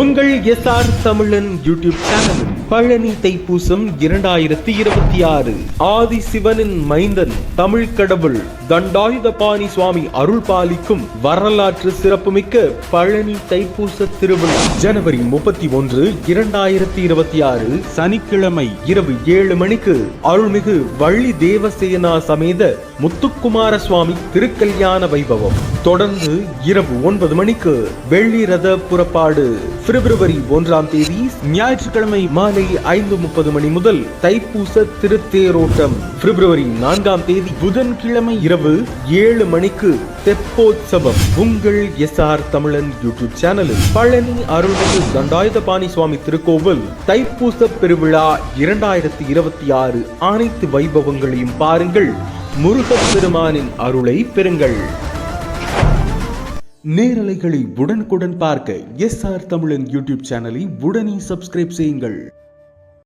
உங்கள் எஸ்ஆர் தமிழன் YouTube channel Palani Thaipusam இரண்டாயிரத்தி இருபத்தி ஆறு. ஆதி சிவனின் மைந்தன் தமிழ் கடவுள் தண்டாயுதபாணி சுவாமி அருள் பாலிக்கும் வரலாற்று சிறப்புமிக்க பழனி தைப்பூச திருவிழா. ஜனவரி முப்பத்தி ஒன்று இரண்டாயிரத்தி இருபத்தி ஆறு சனிக்கிழமை இரவு ஏழு மணிக்கு அருள்மிகு வள்ளி தேவசேனா சமேத முத்துக்குமார சுவாமி திருக்கல்யாண வைபவம். தொடர்ந்து இரவு ஒன்பது மணிக்கு வெள்ளி ரத புறப்பாடு. பிப்ரவரி ஒன்றாம் தேதி ஞாயிற்றுக்கிழமை மாலை ஐந்து முப்பது மணி முதல் தைப்பூச திருத்தேரோட்டம். பிப்ரவரி நான்காம் தேதி புதன்கிழமை இரவு ஏழு மணிக்கு தெப்போத்சவம். உங்கள் எஸ்ஆர் தமிழன் யூடியூப் சேனலில் பழனி அருள்மிகு தண்டாயுதபாணி சுவாமி திருக்கோவில் தைப்பூச பெருவிழா இரண்டாயிரத்தி இருபத்தி ஆறு அனைத்து வைபவங்களையும் பாருங்கள். முருகப் பெருமானின் அருளை பெறுங்கள். நேரலைகளை உடனுக்குடன் பார்க்க எஸ்ஆர் தமிழன் யூடியூப் சேனலை உடனே சப்ஸ்கிரைப் செய்யுங்கள்.